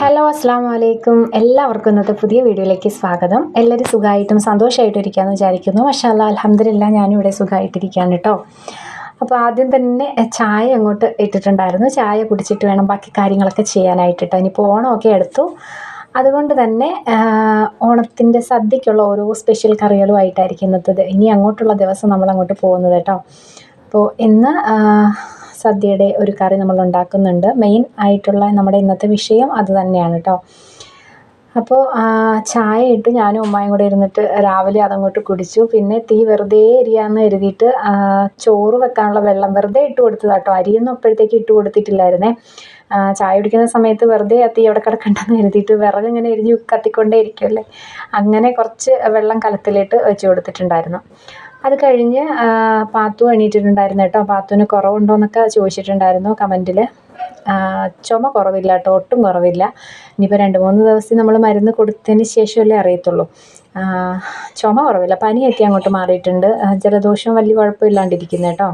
Hello അസ്സാം വലൈക്കും എല്ലാവർക്കും ഇന്നത്തെ പുതിയ വീഡിയോയിലേക്ക് സ്വാഗതം. എല്ലാവരും സുഖമായിട്ടും സന്തോഷമായിട്ടും ഇരിക്കാമെന്ന് വിചാരിക്കുന്നു. പക്ഷേ അല്ല അലഹമില്ല ഞാനിവിടെ സുഖമായിട്ടിരിക്കുകയാണ് കേട്ടോ. അപ്പോൾ ആദ്യം തന്നെ ചായ അങ്ങോട്ട് ഇട്ടിട്ടുണ്ടായിരുന്നു. ചായ കുടിച്ചിട്ട് വേണം ബാക്കി കാര്യങ്ങളൊക്കെ ചെയ്യാനായിട്ട് കേട്ടോ. ഇനിയിപ്പോൾ ഓണമൊക്കെ എടുത്തു. അതുകൊണ്ട് തന്നെ ഓണത്തിന്റെ സദ്യക്കുള്ള ഓരോ സ്പെഷ്യൽ കറികളുമായിട്ടായിരിക്കും ഇന്നത്തെ ഇനി അങ്ങോട്ടുള്ള ദിവസം നമ്മളങ്ങോട്ട് പോകുന്നത് കേട്ടോ. അപ്പോൾ ഇന്ന് സദ്യയുടെ ഒരു കറി നമ്മൾ ഉണ്ടാക്കുന്നുണ്ട്. മെയിൻ ആയിട്ടുള്ള നമ്മുടെ ഇന്നത്തെ വിഷയം അത് തന്നെയാണ് കേട്ടോ അപ്പോൾ ചായ ഇട്ട് ഞാനും ഉമ്മായും കൂടെ ഇരുന്നിട്ട് രാവിലെ അതങ്ങോട്ട് കുടിച്ചു. പിന്നെ തീ വെറുതെ എരിയാന്ന് കരുതിയിട്ട് ചോറ് വെക്കാനുള്ള വെള്ളം വെറുതെ ഇട്ട് കൊടുത്തതാണ് കേട്ടോ അരിയൊന്നും അപ്പോഴത്തേക്ക് ഇട്ട് കൊടുത്തിട്ടില്ലായിരുന്നേ. ചായ കുടിക്കുന്ന സമയത്ത് വെറുതെ തീ അവിടെ കിടക്കണ്ടെന്ന് കരുതിയിട്ട് വിറക് ഇങ്ങനെ എരിഞ്ഞ് കത്തിക്കൊണ്ടേ ഇരിക്കുമല്ലേ അങ്ങനെ കുറച്ച് വെള്ളം കലത്തിലിട്ട് വെച്ച് കൊടുത്തിട്ടുണ്ടായിരുന്നു. അത് കഴിഞ്ഞ് പാത്തു എണീറ്റിട്ടുണ്ടായിരുന്നു കേട്ടോ. പാത്തുവിന് കുറവുണ്ടോ എന്നൊക്കെ ചോദിച്ചിട്ടുണ്ടായിരുന്നു കമന്റിൽ ചുമ കുറവില്ല കേട്ടോ ഒട്ടും കുറവില്ല. ഇനിയിപ്പോൾ രണ്ട് മൂന്ന് ദിവസം നമ്മൾ മരുന്ന് കൊടുത്തതിന് ശേഷമല്ലേ അറിയത്തുള്ളൂ. ചുമ കുറവില്ല. പനിയൊക്കെ അങ്ങോട്ട് മാറിയിട്ടുണ്ട്. ജലദോഷം വലിയ കുഴപ്പമില്ലാണ്ടിരിക്കുന്നു കേട്ടോ.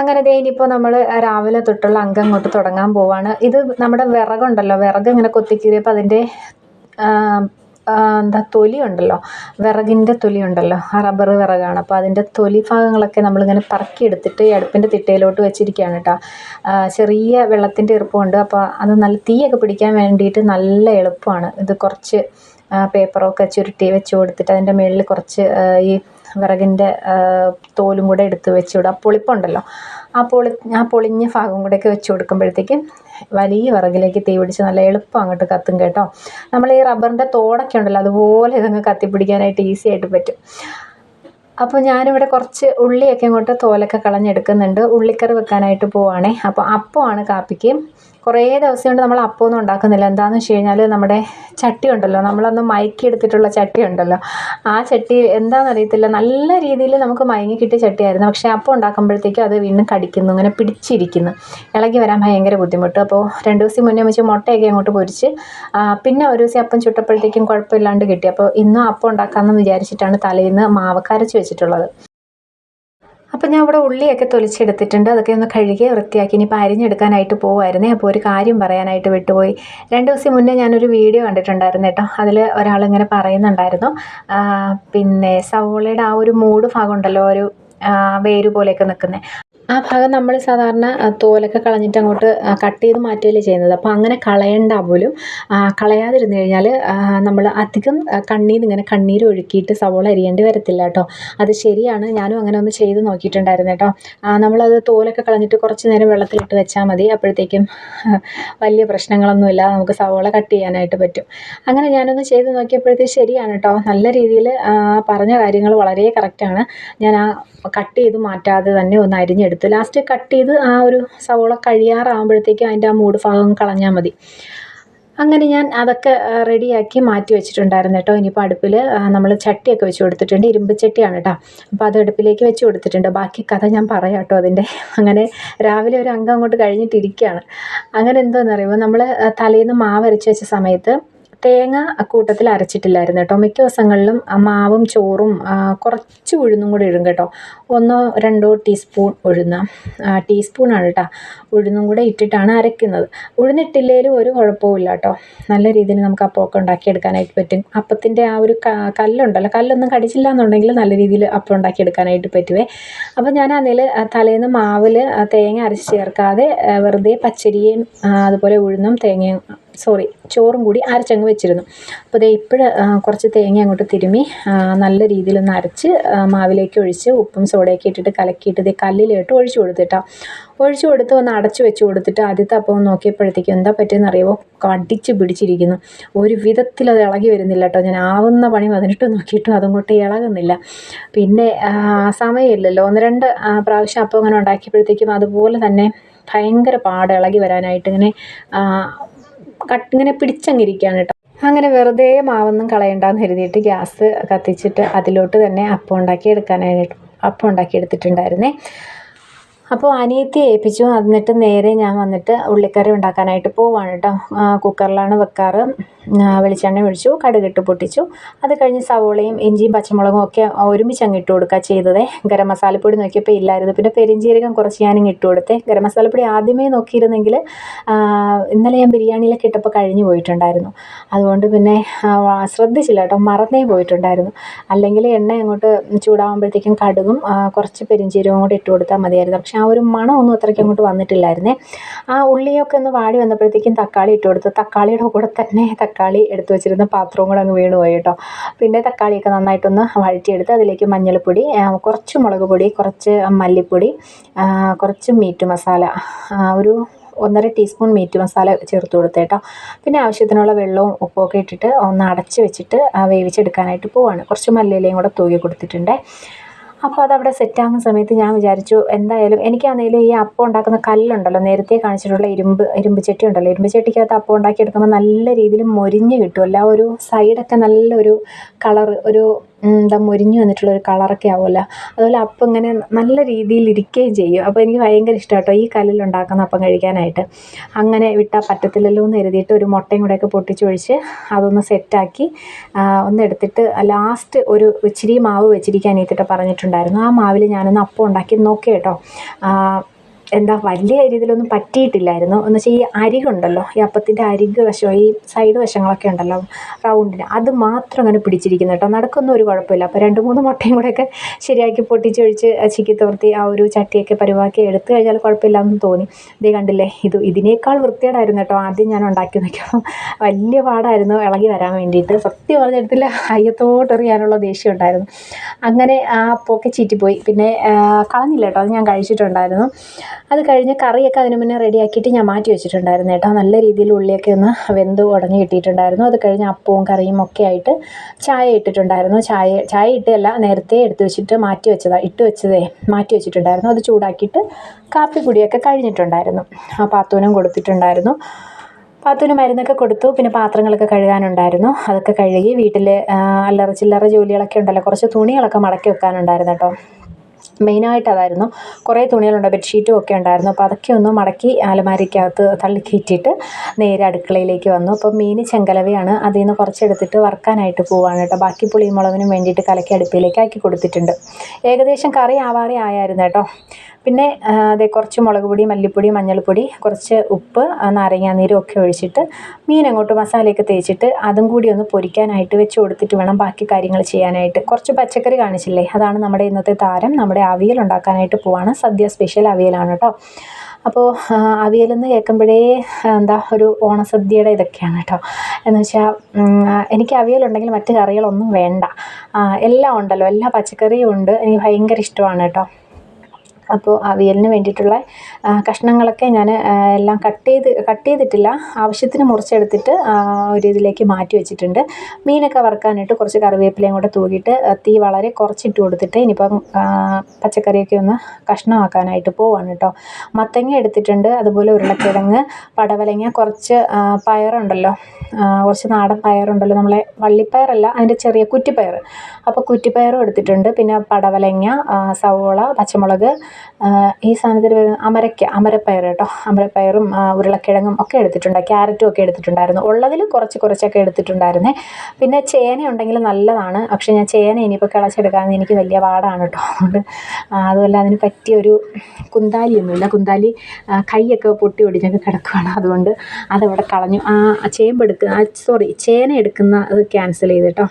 അങ്ങനെ ദേ ഇനിയിപ്പോൾ നമ്മൾ രാവിലെ തൊട്ടുള്ള അംഗം അങ്ങോട്ട് തുടങ്ങാൻ പോവാണ്. ഇത് നമ്മുടെ വിറകുണ്ടല്ലോ വിറക് ഇങ്ങനെ കൊത്തിക്കീറിയപ്പോൾ അതിന്റെ എന്താ തൊലി ഉണ്ടല്ലോ വിറകിന്റെ തൊലി ഉണ്ടല്ലോ ആ റബ്ബർ വിറകാണ്. അപ്പോൾ അതിന്റെ തൊലി ഭാഗങ്ങളൊക്കെ നമ്മളിങ്ങനെ പറക്കിയെടുത്തിട്ട് ഈ അടുപ്പിന്റെ തിട്ടയിലോട്ട് വെച്ചിരിക്കുകയാണ് കേട്ടോ. ചെറിയ വെള്ളത്തിന്റെ ഈർപ്പമുണ്ട്. അപ്പോൾ അത് നല്ല തീയൊക്കെ പിടിക്കാൻ വേണ്ടിയിട്ട് നല്ല എളുപ്പമാണ്. ഇത് കുറച്ച് പേപ്പറൊക്കെ ചുരുട്ടി വെച്ച് കൊടുത്തിട്ട് അതിന്റെ മുകളിൽ കുറച്ച് ഈ വിറകിന്റെ തോലും കൂടെ എടുത്ത് വെച്ച് വിടുക പൊളിപ്പുണ്ടല്ലോ. ആ പൊളി ആ പൊളിഞ്ഞ ഭാഗം കൂടെയൊക്കെ വെച്ച് കൊടുക്കുമ്പോഴത്തേക്കും വലിയ വിറകിലേക്ക് തീ പിടിച്ച് നല്ല എളുപ്പം അങ്ങോട്ട് കത്തും കേട്ടോ. നമ്മൾ ഈ റബ്ബറിന്റെ തോടൊക്കെ ഉണ്ടല്ലോ അതുപോലെ ഇതങ്ങ് കത്തിപ്പിടിക്കാനായിട്ട് ഈസി ആയിട്ട് പറ്റും. അപ്പോൾ ഞാനിവിടെ കുറച്ച് ഉള്ളിയൊക്കെ ഇങ്ങോട്ട് തോലൊക്കെ കളഞ്ഞെടുക്കുന്നുണ്ട്. ഉള്ളിക്കറി വെക്കാനായിട്ട് പോവുകയാണേ അപ്പോൾ അപ്പമാണ് കാപ്പിക്ക് കുറേ ദിവസം കൊണ്ട് നമ്മൾ അപ്പമൊന്നും ഉണ്ടാക്കുന്നില്ല. എന്താണെന്ന് വെച്ച് കഴിഞ്ഞാൽ നമ്മുടെ ചട്ടി ഉണ്ടല്ലോ. നമ്മളൊന്ന് മയക്കി എടുത്തിട്ടുള്ള ചട്ടി ഉണ്ടല്ലോ. ആ ചട്ടി എന്താണെന്ന് അറിയത്തില്ല നല്ല രീതിയിൽ നമുക്ക് മയങ്ങി കിട്ടിയ ചട്ടിയായിരുന്നു. പക്ഷേ അപ്പം ഉണ്ടാക്കുമ്പോഴത്തേക്കും അത് വീണ്ടും കടിക്കുന്നു. ഇങ്ങനെ പിടിച്ചിരിക്കുന്നു. ഇളകി വരാൻ ഭയങ്കര ബുദ്ധിമുട്ട്. അപ്പോൾ രണ്ട് ദിവസം മുന്നേ വെച്ച് മുട്ടയൊക്കെ അങ്ങോട്ട് പൊരിച്ച് പിന്നെ ഒരു ദിവസം അപ്പം ചുട്ടപ്പോഴത്തേക്കും കുഴപ്പമില്ലാണ്ട് കിട്ടി. അപ്പോൾ ഇന്നും അപ്പം ഉണ്ടാക്കാമെന്ന് വിചാരിച്ചിട്ടാണ് തലേന്ന് മാവക്കരച്ച് വെച്ചിട്ടുള്ളത്. അപ്പോൾ ഞാൻ ഇവിടെ ഉള്ളിയൊക്കെ തൊലിച്ചെടുത്തിട്ടുണ്ട്. അതൊക്കെ ഒന്ന് കഴുകി വൃത്തിയാക്കി ഇനിയിപ്പോൾ അരിഞ്ഞെടുക്കാനായിട്ട് പോകുമായിരുന്നേ അപ്പോൾ ഒരു കാര്യം പറയാനായിട്ട് വിട്ടുപോയി. രണ്ട് ദിവസം മുന്നേ ഞാനൊരു വീഡിയോ കണ്ടിട്ടുണ്ടായിരുന്നു കേട്ടോ. അതിൽ ഒരാളിങ്ങനെ പറയുന്നുണ്ടായിരുന്നു. പിന്നെ സവോളയുടെ ആ ഒരു മൂട് ഭാഗം ഉണ്ടല്ലോ ഒരു വേര് പോലെയൊക്കെ നിൽക്കുന്നത് ആ ഭാഗം നമ്മൾ സാധാരണ തോലൊക്കെ കളഞ്ഞിട്ട് അങ്ങോട്ട് കട്ട് ചെയ്ത് മാറ്റുകയല്ലേ ചെയ്യുന്നത്. അപ്പോൾ അങ്ങനെ കളയണ്ട പോലും കളയാതിരുന്നു കഴിഞ്ഞാൽ നമ്മൾ അധികം കണ്ണിൽ നിന്ന് ഇങ്ങനെ കണ്ണീർ ഒഴുക്കിയിട്ട് സവോള അരിയേണ്ടി വരത്തില്ല കേട്ടോ. അത് ശരിയാണ്. ഞാനും അങ്ങനെ ഒന്ന് ചെയ്ത് നോക്കിയിട്ടുണ്ടായിരുന്നു കേട്ടോ. നമ്മളത് തോലൊക്കെ കളഞ്ഞിട്ട് കുറച്ച് നേരം വെള്ളത്തിലിട്ട് വെച്ചാൽ മതി. അപ്പോഴത്തേക്കും വലിയ പ്രശ്നങ്ങളൊന്നുമില്ല നമുക്ക് സവോള കട്ട് ചെയ്യാനായിട്ട് പറ്റും. അങ്ങനെ ഞാനൊന്ന് ചെയ്ത് നോക്കിയപ്പോഴത്തേക്ക് ശരിയാണ് കേട്ടോ. നല്ല രീതിയിൽ പറഞ്ഞ കാര്യങ്ങൾ വളരെ കറക്റ്റാണ് ഞാൻ ആ കട്ട് ചെയ്ത് മാറ്റാതെ തന്നെ ഒന്ന് അരിഞ്ഞെടുത്തു. എടുത്തു ലാസ്റ്റ് കട്ട് ചെയ്ത് ആ ഒരു സവോള കഴിയാറാകുമ്പോഴത്തേക്കും അതിന്റെ ആ മൂട് ഭാഗം കളഞ്ഞാൽ മതി. അങ്ങനെ ഞാൻ അതൊക്കെ റെഡിയാക്കി മാറ്റി വെച്ചിട്ടുണ്ടായിരുന്നു കേട്ടോ. ഇനിയിപ്പോൾ അടുപ്പിൽ നമ്മൾ ചട്ടിയൊക്കെ വെച്ച് കൊടുത്തിട്ടുണ്ട്. ഇരുമ്പ് ചട്ടിയാണ് കേട്ടോ. അപ്പോൾ അത് അടുപ്പിലേക്ക് വെച്ച് കൊടുത്തിട്ടുണ്ട്. ബാക്കി കഥ ഞാൻ പറയാം കേട്ടോ അതിന്റെ. അങ്ങനെ രാവിലെ ഒരു അംഗം അങ്ങോട്ട് കഴിഞ്ഞിട്ടിരിക്കുകയാണ്. അങ്ങനെ എന്തോന്നറിയുമോ? നമ്മൾ തലേന്ന് മാവരച്ച് വെച്ച സമയത്ത് തേങ്ങ കൂട്ടത്തിൽ അരച്ചിട്ടില്ലായിരുന്നു കേട്ടോ. മിക്ക ദിവസങ്ങളിലും മാവും ചോറും കുറച്ച് ഉഴുന്നും കൂടി ഇടും കേട്ടോ. ഒന്നോ രണ്ടോ ടീസ്പൂൺ ഉഴുന്ന ടീസ്പൂണാണ് കേട്ടോ. ഉഴുന്നും കൂടെ ഇട്ടിട്ടാണ് അരയ്ക്കുന്നത് ഉഴുന്നിട്ടില്ലെങ്കിലും ഒരു കുഴപ്പമില്ല കേട്ടോ. നല്ല രീതിയിൽ നമുക്ക് അപ്പമൊക്കെ ഉണ്ടാക്കിയെടുക്കാനായിട്ട് പറ്റും. അപ്പത്തിന്റെ ആ ഒരു കല്ലുണ്ടല്ലോ. കല്ലൊന്നും കടിച്ചില്ല എന്നുണ്ടെങ്കിൽ നല്ല രീതിയിൽ അപ്പം ഉണ്ടാക്കിയെടുക്കാനായിട്ട് പറ്റുവേ. അപ്പോൾ ഞാൻ അതിൽ തലേന്ന് മാവിൽ തേങ്ങ അരച്ച് ചേർക്കാതെ വെറുതെ പച്ചരിയും അതുപോലെ ഉഴുന്നും തേങ്ങയും സോറി ചോറും കൂടി അരച്ചങ്ങ് വെച്ചിരുന്നു. അപ്പോൾ ദേ ഇപ്പോഴ് കുറച്ച് തേങ്ങ അങ്ങോട്ട് തിരുമ്മി നല്ല രീതിയിൽ ഒന്ന് അരച്ച് മാവിലേക്ക് ഒഴിച്ച് ഉപ്പും സോഡയൊക്കെ ഇട്ടിട്ട് കലക്കിയിട്ട് ഇതേ കല്ലിലിട്ട് ഒഴിച്ചു കൊടുത്തിട്ടാ. ഒഴിച്ചു കൊടുത്ത് ഒന്ന് അടച്ചു വെച്ച് കൊടുത്തിട്ട് ആദ്യത്തെ അപ്പം നോക്കിയപ്പോഴത്തേക്കും എന്താ പറ്റിയെന്ന് അറിയുമോ കടിച്ച് പിടിച്ചിരിക്കുന്നു. ഒരു വിധത്തിൽ അത് ഇളകി വരുന്നില്ല കേട്ടോ ഞാൻ ആവുന്ന പണി വന്നിട്ട് നോക്കിയിട്ടും അതങ്ങോട്ട് ഇളകുന്നില്ല. പിന്നെ സമയമില്ലല്ലോ. ഒന്ന് രണ്ട് പ്രാവശ്യം അപ്പം അങ്ങനെ ഉണ്ടാക്കിയപ്പോഴത്തേക്കും അതുപോലെ തന്നെ ഭയങ്കര പാട് ഇളകി വരാനായിട്ട് ഇങ്ങനെ കട്ട് ഇങ്ങനെ പിടിച്ചങ്ങിരിക്കുകയാണ് കേട്ടോ അങ്ങനെ വെറുതെ മാവൊന്നും കളയണ്ടെന്ന് കരുതിയിട്ട് ഗ്യാസ് കത്തിച്ചിട്ട് അതിലോട്ട് തന്നെ അപ്പം ഉണ്ടാക്കി എടുക്കാനായിട്ട് അപ്പം ഉണ്ടാക്കി എടുത്തിട്ടുണ്ടായിരുന്നേ. അപ്പോൾ അനിയത്തി ഏൽപ്പിച്ചു. എന്നിട്ട് നേരെ ഞാൻ വന്നിട്ട് ഉള്ളിക്കറി ഉണ്ടാക്കാനായിട്ട് പോവാണ് കേട്ടോ കുക്കറിലാണ് വെക്കാറ്. വെളിച്ചെണ്ണ ഒഴിച്ചു കടുകിട്ട് പൊട്ടിച്ചു. അത് കഴിഞ്ഞ് സവോളയും ഇഞ്ചിയും പച്ചമുളകും ഒക്കെ ഒരുമിച്ച് അങ്ങ് ഇട്ട് കൊടുക്കുക ചെയ്തത്. ഗരം മസാലപ്പൊടി നോക്കിയപ്പോൾ ഇല്ലായിരുന്നു. പിന്നെ പെരിഞ്ചീരകം കുറച്ച് ഞാനിങ്ങ് ഇട്ട് കൊടുത്തേ. ഗരം മസാലപ്പൊടി ആദ്യമേ നോക്കിയിരുന്നെങ്കിൽ ഇന്നലെ ഞാൻ ബിരിയാണിയിലൊക്കെ ഇട്ടപ്പോൾ കഴിഞ്ഞു പോയിട്ടുണ്ടായിരുന്നു. അതുകൊണ്ട് പിന്നെ ശ്രദ്ധിച്ചില്ല കേട്ടോ. മറന്നേ പോയിട്ടുണ്ടായിരുന്നു. അല്ലെങ്കിൽ എണ്ണ അങ്ങോട്ട് ചൂടാകുമ്പോഴത്തേക്കും കടുകും കുറച്ച് പെരിഞ്ജീരകവും കൂടി ഇട്ട് കൊടുത്താൽ മതിയായിരുന്നു. പക്ഷേ ആ ഒരു മണം ഒന്നും അത്രയ്ക്ക് അങ്ങോട്ട് വന്നിട്ടില്ലായിരുന്നേ. ആ ഉള്ളിയൊക്കെ ഒന്ന് വാടി വന്നപ്പോഴത്തേക്കും തക്കാളി ഇട്ട് കൊടുത്തു. തക്കാളിയുടെ കൂടെ തന്നെ തക്കാളി എടുത്തു വെച്ചിരുന്ന പാത്രവും കൂടെ അങ്ങ് വീണ് പോയി കേട്ടോ. പിന്നെ തക്കാളിയൊക്കെ നന്നായിട്ടൊന്ന് വഴറ്റിയെടുത്ത് അതിലേക്ക് മഞ്ഞൾപ്പൊടി കുറച്ച് മുളക് പൊടി കുറച്ച് മല്ലിപ്പൊടി കുറച്ച് മീറ്റ് മസാല ഒരു ഒന്നര ടീസ്പൂൺ മീറ്റ് മസാല ചേർത്ത് കൊടുത്തേട്ടോ പിന്നെ ആവശ്യത്തിനുള്ള വെള്ളവും ഉപ്പൊക്കെ ഇട്ടിട്ട് ഒന്ന് അടച്ച് വെച്ചിട്ട് വേവിച്ചെടുക്കാനായിട്ട് പോവാണ്. കുറച്ച് മല്ലിയിലയും കൂടെ തൂകി കൊടുത്തിട്ടുണ്ട്. അപ്പോൾ അതവിടെ സെറ്റാകുന്ന സമയത്ത് ഞാൻ വിചാരിച്ചു എന്തായാലും എനിക്കാണെങ്കിലും ഈ അപ്പം ഉണ്ടാക്കുന്ന കല്ലുണ്ടല്ലോ നേരത്തെ കാണിച്ചിട്ടുള്ള ഇരുമ്പ് ഇരുമ്പ് ചട്ടി ഉണ്ടല്ലോ ഇരുമ്പ് ചട്ടിക്കകത്ത് അപ്പം ഉണ്ടാക്കിയെടുക്കുമ്പോൾ നല്ല രീതിയിൽ മൊരിഞ്ഞ് കിട്ടുമല്ലോ ആ ഒരു സൈഡൊക്കെ നല്ലൊരു കളർ ഒരു എന്താ മൊരിഞ്ഞ് വന്നിട്ടുള്ള ഒരു കളറൊക്കെ ആവുമല്ലോ. അതുപോലെ അപ്പം ഇങ്ങനെ നല്ല രീതിയിൽ ഇരിക്കുകയും ചെയ്യും. അപ്പോൾ എനിക്ക് ഭയങ്കര ഇഷ്ടമാണ് കേട്ടോ ഈ കല്ലിൽ ഉണ്ടാക്കുന്ന അപ്പം കഴിക്കാനായിട്ട്. അങ്ങനെ വിട്ടാൽ പറ്റത്തില്ലല്ലോ എന്ന് കരുതിയിട്ട് ഒരു മുട്ടയും കൂടെയൊക്കെ പൊട്ടിച്ചൊഴിച്ച് അതൊന്ന് സെറ്റാക്കി ഒന്ന് എടുത്തിട്ട് ലാസ്റ്റ് ഒരു ഇച്ചിരി മാവ് വെച്ചിരിക്കാൻ ഈത്തിട്ട് പറഞ്ഞിട്ടുണ്ടായിരുന്നു. ആ മാവിൽ ഞാനൊന്ന് അപ്പം ഉണ്ടാക്കി നോക്കി കേട്ടോ എന്താ വലിയ രീതിയിലൊന്നും പറ്റിയിട്ടില്ലായിരുന്നു. എന്ന് വെച്ചാൽ ഈ അരികുണ്ടല്ലോ ഈ അപ്പത്തിന്റെ അരിക് വശം ഈ സൈഡ് വശങ്ങളൊക്കെ ഉണ്ടല്ലോ റൗണ്ടിന് അത് മാത്രം അങ്ങനെ പിടിച്ചിരിക്കുന്നു കേട്ടോ. നടക്കൊന്നും ഒരു കുഴപ്പമില്ല. അപ്പോൾ രണ്ട് മൂന്ന് മുട്ടയും കൂടെയൊക്കെ ശരിയാക്കി പൊട്ടിച്ചൊഴിച്ച് ചിക്കി തോർത്തി ആ ഒരു ചട്ടിയൊക്കെ പരിവാക്കി എടുത്തു കഴിഞ്ഞാൽ കുഴപ്പമില്ലാന്ന് തോന്നി. ഇതേ കണ്ടില്ലേ ഇത് ഇതിനേക്കാൾ വൃത്തികേടായിരുന്നു കേട്ടോ ആദ്യം ഞാൻ ഉണ്ടാക്കി വലിയ പാടായിരുന്നു ഇളകി വരാൻ വേണ്ടിയിട്ട്. സത്യം പറഞ്ഞെടുത്തില്ല അയ്യത്തോട്ടെറിയാനുള്ള ദേഷ്യം ഉണ്ടായിരുന്നു. അങ്ങനെ ആ പൊക്കെ ചീറ്റിപ്പോയി. പിന്നെ കളഞ്ഞില്ല കേട്ടോ അത് ഞാൻ കഴിച്ചിട്ടുണ്ടായിരുന്നു. അത് കഴിഞ്ഞ് കറിയൊക്കെ അതിന് മുന്നേ റെഡിയാക്കിയിട്ട് ഞാൻ മാറ്റി വെച്ചിട്ടുണ്ടായിരുന്നു കേട്ടോ. നല്ല രീതിയിൽ ഉള്ളിയൊക്കെ ഒന്ന് വെന്ത് ഉടഞ്ഞ് കിട്ടിയിട്ടുണ്ടായിരുന്നു. അത് കഴിഞ്ഞ് അപ്പവും കറിയും ഒക്കെ ആയിട്ട് ചായ ഇട്ടിട്ടുണ്ടായിരുന്നു. ചായ ചായ ഇട്ടല്ല നേരത്തെ എടുത്ത് വെച്ചിട്ട് മാറ്റി വെച്ചതാണ് ഇട്ട് വെച്ചതേ മാറ്റി വെച്ചിട്ടുണ്ടായിരുന്നു. അത് ചൂടാക്കിയിട്ട് കാപ്പിപ്പൊടിയൊക്കെ കഴിഞ്ഞിട്ടുണ്ടായിരുന്നു. ആ പാത്തൂനും കൊടുത്തിട്ടുണ്ടായിരുന്നു. പാത്തൂന് മരുന്നൊക്കെ കൊടുത്തു പിന്നെ പാത്രങ്ങളൊക്കെ കഴുകാനുണ്ടായിരുന്നു. അതൊക്കെ കഴുകി വീട്ടിൽ അല്ലറ ചില്ലറ ജോലികളൊക്കെ ഉണ്ടല്ലോ കുറച്ച് തുണികളൊക്കെ മടക്കി വെക്കാനുണ്ടായിരുന്നു കേട്ടോ. മെയിനായിട്ട് അതായിരുന്നു കുറേ തുണികളുണ്ട് ബെഡ്ഷീറ്റും ഒക്കെ ഉണ്ടായിരുന്നു. അപ്പോൾ അതൊക്കെ ഒന്ന് മടക്കി അലമാരിക്കകത്ത് തള്ളി കയറ്റിയിട്ട് നേരെ അടുക്കളയിലേക്ക് വന്നു. അപ്പോൾ മീൻ ചെങ്കലവയാണ് അതിൽ നിന്ന് കുറച്ചെടുത്തിട്ട് വറുക്കാനായിട്ട് പോവാണ് കേട്ടോ. ബാക്കി പുളിയും മുളകിനും വേണ്ടിയിട്ട് കലക്കി അടുപ്പിലേക്ക് ആക്കി കൊടുത്തിട്ടുണ്ട്. ഏകദേശം കറി ആവാറേ ആയായിരുന്നു കേട്ടോ. പിന്നെ ദേ കുറച്ച് മുളക് പൊടി മല്ലിപ്പൊടി മഞ്ഞൾപ്പൊടി കുറച്ച് ഉപ്പ് നാരങ്ങാനീരും ഒക്കെ ഒഴിച്ചിട്ട് മീൻ അങ്ങോട്ട് മസാലയൊക്കെ തേച്ചിട്ട് അതും കൂടി ഒന്ന് പൊരിക്കാനായിട്ട് വെച്ച് കൊടുത്തിട്ട് വേണം ബാക്കി കാര്യങ്ങൾ ചെയ്യാനായിട്ട്. കുറച്ച് പച്ചക്കറി കാണിച്ചില്ലേ? അതാണ് നമ്മുടെ ഇന്നത്തെ താരം. നമ്മുടെ അവിയൽ ഉണ്ടാക്കാനായിട്ട് പോവാണ്. സദ്യ സ്പെഷ്യൽ അവിയലാണ് കേട്ടോ അപ്പോൾ അവിയലെന്ന് കേൾക്കുമ്പോഴേ എന്താ ഒരു ഓണസദ്യയുടെ ഇതൊക്കെയാണ് കേട്ടോ എന്ന് വെച്ചാൽ എനിക്ക് അവിയലുണ്ടെങ്കിൽ മറ്റ് കറികളൊന്നും വേണ്ട. എല്ലാം ഉണ്ടല്ലോ. എല്ലാ പച്ചക്കറിയും ഉണ്ട്. എനിക്ക് ഭയങ്കര ഇഷ്ടമാണ് കേട്ടോ അപ്പോൾ അവിയലിന് വേണ്ടിയിട്ടുള്ള കഷ്ണങ്ങളൊക്കെ ഞാൻ എല്ലാം കട്ട് ചെയ്ത് കട്ട് ചെയ്തിട്ടില്ല. ആവശ്യത്തിന് മുറിച്ചെടുത്തിട്ട് ഒരു ഇതിലേക്ക് മാറ്റി വെച്ചിട്ടുണ്ട്. മീനൊക്കെ വറുക്കാനായിട്ട് കുറച്ച് കറിവേപ്പിലയും കൂടെ തൂകിയിട്ട് തീ വളരെ കുറച്ചിട്ട് കൊടുത്തിട്ട് ഇനിയിപ്പം പച്ചക്കറിയൊക്കെ ഒന്ന് കഷ്ണമാക്കാനായിട്ട് പോവാണ് കേട്ടോ. മത്തങ്ങ എടുത്തിട്ടുണ്ട് അതുപോലെ ഉരുളക്കിഴങ്ങ് പടവലങ്ങ കുറച്ച് പയറുണ്ടല്ലോ. കുറച്ച് നാടൻ പയറുണ്ടല്ലോ. നമ്മളെ വള്ളിപ്പയറല്ല അതിന്റെ ചെറിയ കുറ്റിപ്പയർ അപ്പോൾ കുറ്റിപ്പയറും എടുത്തിട്ടുണ്ട്. പിന്നെ പടവലങ്ങ സവോള പച്ചമുളക് ഈ സാധനത്തിൽ വരുന്ന അമരയ്ക്ക അമരപ്പയർ കേട്ടോ. അമരപ്പയറും ഉരുളക്കിഴങ്ങും ഒക്കെ എടുത്തിട്ടുണ്ട്. ക്യാരറ്റും ഒക്കെ എടുത്തിട്ടുണ്ടായിരുന്നു. ഉള്ളതിൽ കുറച്ച് കുറച്ചൊക്കെ എടുത്തിട്ടുണ്ടായിരുന്നേ. പിന്നെ ചേന ഉണ്ടെങ്കിൽ നല്ലതാണ്. പക്ഷേ ഞാൻ ചേന ഇനിയിപ്പോൾ കിളച്ചെടുക്കാൻ എനിക്ക് വലിയ പാടാണ് കേട്ടോ. അതുകൊണ്ട് അതുമല്ല അതിന് പറ്റിയ ഒരു കുന്താലിയൊന്നുമില്ല. കുന്താലി കൈയൊക്കെ പൊട്ടി ഒടിഞ്ഞൊക്കെ കിടക്കുകയാണ് അതുകൊണ്ട് അതവിടെ കളഞ്ഞു. ആ ചേമ്പ് എടുക്കുക സോറി ചേന എടുക്കുന്ന അത് ക്യാൻസൽ ചെയ്ത് കേട്ടോ.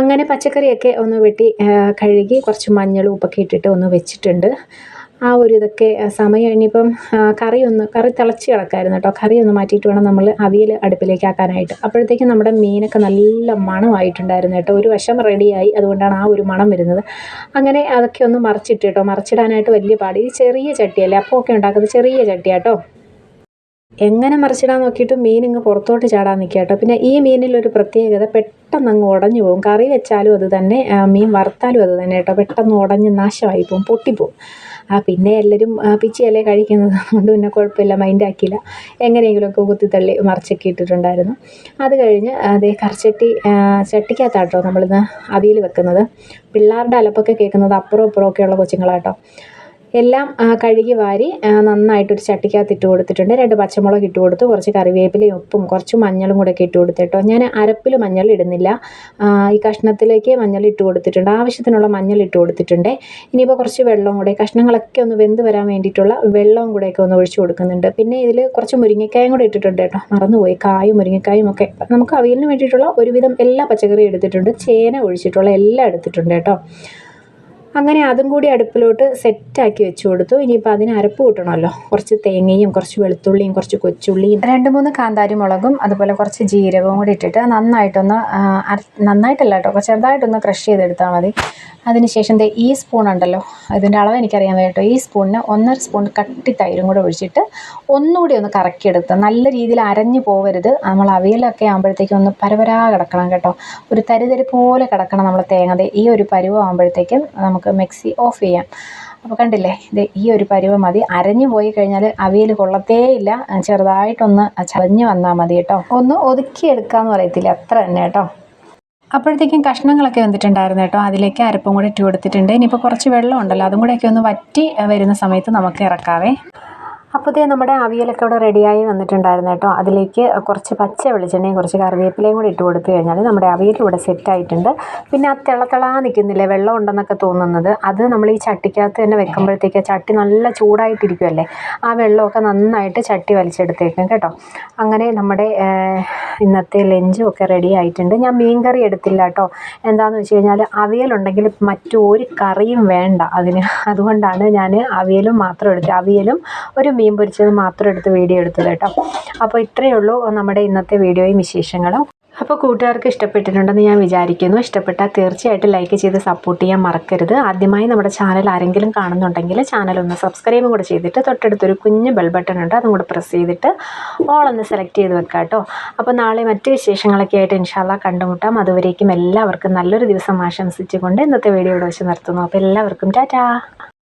അങ്ങനെ പച്ചക്കറിയൊക്കെ ഒന്ന് വെട്ടി കഴുകി കുറച്ച് മഞ്ഞളും ഉപ്പൊക്കെ ഇട്ടിട്ട് ഒന്ന് വെച്ചിട്ടുണ്ട്. ആ ഒരു ഇതൊക്കെ സമയം ഇനിയിപ്പം കറി ഒന്ന് കറി തിളച്ച് കിടക്കായിരുന്നു കേട്ടോ. കറി ഒന്ന് മാറ്റിയിട്ട് വേണം നമ്മൾ അവിയൽ അടുപ്പിലേക്ക് ആക്കാനായിട്ട്. അപ്പോഴത്തേക്കും നമ്മുടെ മീനൊക്കെ നല്ല മണമായിട്ടുണ്ടായിരുന്നു കേട്ടോ. ഒരു വശം റെഡിയായി അതുകൊണ്ടാണ് ആ ഒരു മണം വരുന്നത്. അങ്ങനെ അതൊക്കെ ഒന്ന് മറിച്ചിട്ട് കേട്ടോ. മറിച്ചിടാനായിട്ട് വലിയ പാട്. ചെറിയ ചട്ടിയല്ലേ? അപ്പോൾ ഒക്കെ ഉണ്ടാക്കുന്നത് ചെറിയ ചട്ടിയാട്ടോ. എങ്ങനെ മറിച്ചിടാൻ നോക്കിയിട്ട് മീൻ ഇങ്ങ് പുറത്തോട്ട് ചാടാൻ നിൽക്കുക കേട്ടോ. പിന്നെ ഈ മീനിലൊരു പ്രത്യേകത പെട്ടെന്ന് അങ്ങ് ഉടഞ്ഞു പോകും. കറി വെച്ചാലും അത് തന്നെ മീൻ വറുത്താലും അത് തന്നെ കേട്ടോ. പെട്ടെന്ന് ഉടഞ്ഞ് നാശമായി പോകും പൊട്ടിപ്പോവും. ആ പിന്നെ എല്ലാവരും പിച്ചിയല്ലേ കഴിക്കുന്നത്? അതുകൊണ്ട് പിന്നെ കുഴപ്പമില്ല മൈൻഡാക്കിയില്ല എങ്ങനെയെങ്കിലുമൊക്കെ കുത്തിത്തള്ളി മറിച്ചൊക്കെ ഇട്ടിട്ടുണ്ടായിരുന്നു. അത് കഴിഞ്ഞ് അതേ കറിച്ചട്ടി ചട്ടിക്കകത്താട്ടോ നമ്മളിന്ന് അവിയിൽ വെക്കുന്നത്. പിള്ളേരുടെ അലപ്പൊക്കെ കേൾക്കുന്നത് അപ്പുറം അപ്പുറമൊക്കെയുള്ള കൊച്ചുങ്ങളാട്ടോ. എല്ലാം കഴുകി വാരി നന്നായിട്ടൊരു ചട്ടിക്കകത്ത് ഇട്ട് കൊടുത്തിട്ടുണ്ട്. രണ്ട് പച്ചമുളക് ഇട്ട് കൊടുത്തു കുറച്ച് കറിവേപ്പിലയും ഉപ്പും കുറച്ച് മഞ്ഞളും കൂടെ ഇട്ട് കൊടുത്തിട്ടോ. ഞാൻ അരപ്പിൽ മഞ്ഞൾ ഇടുന്നില്ല. ഈ കഷ്ണത്തിലേക്ക് മഞ്ഞൾ ഇട്ട് കൊടുത്തിട്ടുണ്ട്. ആവശ്യത്തിനുള്ള മഞ്ഞൾ ഇട്ട് കൊടുത്തിട്ടുണ്ട്. ഇനിയിപ്പോൾ കുറച്ച് വെള്ളവും കൂടെ കഷ്ണങ്ങളൊക്കെ ഒന്ന് വെന്ത് വരാൻ വേണ്ടിയിട്ടുള്ള വെള്ളവും കൂടെയൊക്കെ ഒന്ന് ഒഴിച്ച് കൊടുക്കുന്നുണ്ട്. പിന്നെ ഇതിൽ കുറച്ച് മുരിങ്ങക്കായും കൂടെ ഇട്ടിട്ടുണ്ട് കേട്ടോ. മറന്നുപോയി കായും മുരിങ്ങക്കായും ഒക്കെ. നമുക്ക് അവിയലിന് വേണ്ടിയിട്ടുള്ള ഒരുവിധം എല്ലാ പച്ചക്കറിയും എടുത്തിട്ടുണ്ട്. ചേന ഒഴിച്ചിട്ടുള്ള എല്ലാം എടുത്തിട്ടുണ്ട് കേട്ടോ. അങ്ങനെ അതും കൂടി അടുപ്പിലോട്ട് സെറ്റാക്കി വെച്ച് കൊടുത്തു. ഇനിയിപ്പോൾ അതിന് അരപ്പ് കൂട്ടണമല്ലോ. കുറച്ച് തേങ്ങയും കുറച്ച് വെളുത്തുള്ളിയും കുറച്ച് കൊച്ചുള്ളിയും. രണ്ട് മൂന്ന് കാന്താരി മുളകും അതുപോലെ കുറച്ച് ജീരകവും കൂടി ഇട്ടിട്ട് നന്നായിട്ടൊന്ന് നന്നായിട്ടല്ല കേട്ടോ ചെറുതായിട്ടൊന്ന് ക്രഷ് ചെയ്തെടുത്താൽ മതി. അതിനുശേഷം ഈ സ്പൂൺ ഉണ്ടല്ലോ ഇതിന്റെ അളവ് എനിക്കറിയാൻ കേട്ടോ. ഈ സ്പൂണിന് ഒന്നര സ്പൂൺ കട്ടി തൈരും കൂടെ ഒഴിച്ചിട്ട് ഒന്നുകൂടി ഒന്ന് കറക്കിയെടുത്ത് നല്ല രീതിയിൽ അരഞ്ഞു പോവരുത്. നമ്മൾ അവിയലൊക്കെ ആകുമ്പോഴത്തേക്കും ഒന്ന് പരപരാ കിടക്കണം കേട്ടോ. ഒരു തരിതരി പോലെ കിടക്കണം നമ്മൾ തേങ്ങ. ഈ ഒരു പരുവം ആകുമ്പോഴത്തേക്കും നമുക്ക് മിക്സി ഓഫ് ചെയ്യാം. അപ്പോൾ കണ്ടില്ലേ ഇത് ഈ ഒരു പരുവം മതി. അരഞ്ഞു പോയി കഴിഞ്ഞാൽ അവിയൽ കൊള്ളത്തേ ഇല്ല ചെറുതായിട്ടൊന്ന് ചതഞ്ഞു വന്നാൽ മതി കേട്ടോ. ഒന്ന് ഒതുക്കിയെടുക്കാന്ന് പറയത്തില്ല അത്ര തന്നെ കേട്ടോ. അപ്പോഴത്തേക്കും കഷ്ണങ്ങളൊക്കെ വന്നിട്ടുണ്ടായിരുന്നു കേട്ടോ. അതിലേക്ക് അരപ്പും കൂടെ ഇട്ട് കൊടുത്തിട്ടുണ്ട്. ഇനിയിപ്പോൾ കുറച്ച് വെള്ളം ഉണ്ടല്ലോ അതും കൂടെയൊക്കെ ഒന്ന് വറ്റി വരുന്ന സമയത്ത് നമുക്ക് ഇറക്കാവേ. അപ്പോഴത്തേ നമ്മുടെ അവിയലൊക്കെ ഇവിടെ റെഡിയായി വന്നിട്ടുണ്ടായിരുന്നു കേട്ടോ. അതിലേക്ക് കുറച്ച് പച്ച വെളിച്ചെണ്ണയും കുറച്ച് കറിവേപ്പിലയും കൂടി ഇട്ട് കൊടുത്തു കഴിഞ്ഞാൽ നമ്മുടെ അവിയൽ ഇവിടെ സെറ്റ് ആയിട്ടുണ്ട്. പിന്നെ ആ തിളത്തിളാ നിൽക്കുന്നില്ലേ വെള്ളം ഉണ്ടെന്നൊക്കെ തോന്നുന്നത്. അത് നമ്മൾ ഈ ചട്ടിക്കകത്ത് തന്നെ വെക്കുമ്പോഴത്തേക്ക് ചട്ടി നല്ല ചൂടായിട്ടിരിക്കുമല്ലേ ആ വെള്ളമൊക്കെ നന്നായിട്ട് ചട്ടി വലിച്ചെടുത്തേക്കും കേട്ടോ. അങ്ങനെ നമ്മുടെ ഇന്നത്തെ ലഞ്ചും ഒക്കെ റെഡി ആയിട്ടുണ്ട്. ഞാൻ മീൻ കറി എടുത്തില്ല കേട്ടോ. എന്താണെന്ന് വെച്ച് കഴിഞ്ഞാൽ അവിയലുണ്ടെങ്കിൽ മറ്റു ഒരു കറിയും വേണ്ട അതിന്. അതുകൊണ്ടാണ് ഞാൻ അവിയലും മാത്രം എടുത്തത്. അവിയലും ഒരു മീൻ പൊരിച്ചത് മാത്രം എടുത്ത് വീഡിയോ എടുത്തത് കേട്ടോ. അപ്പോൾ ഇത്രയേ ഉള്ളൂ നമ്മുടെ ഇന്നത്തെ വീഡിയോയും വിശേഷങ്ങളും. അപ്പോൾ കൂട്ടുകാർക്ക് ഇഷ്ടപ്പെട്ടിട്ടുണ്ടെന്ന് ഞാൻ വിചാരിക്കുന്നു. ഇഷ്ടപ്പെട്ടാൽ തീർച്ചയായിട്ടും ലൈക്ക് ചെയ്ത് സപ്പോർട്ട് ചെയ്യാൻ മറക്കരുത്. ആദ്യമായി നമ്മുടെ ചാനൽ ആരെങ്കിലും കാണുന്നുണ്ടെങ്കിൽ ചാനൽ ഒന്ന് സബ്സ്ക്രൈബും കൂടെ ചെയ്തിട്ട് തൊട്ടടുത്തൊരു കുഞ്ഞ് ബെൽ ബട്ടൺ ഉണ്ട്. അതും കൂടെ പ്രസ് ചെയ്തിട്ട് ഓൾ ഒന്ന് സെലക്ട് ചെയ്ത് വെക്കാം കേട്ടോ. അപ്പോൾ നാളെ മറ്റ് വിശേഷങ്ങളൊക്കെ ആയിട്ട് ഇൻഷാല്ല കണ്ടുമുട്ടാം. അതുവരേക്കും എല്ലാവർക്കും നല്ലൊരു ദിവസം ആശംസിച്ചുകൊണ്ട് ഇന്നത്തെ വീഡിയോ ഇവിടെ വെച്ച് നിർത്തുന്നു. അപ്പോൾ എല്ലാവർക്കും ടാറ്റാ.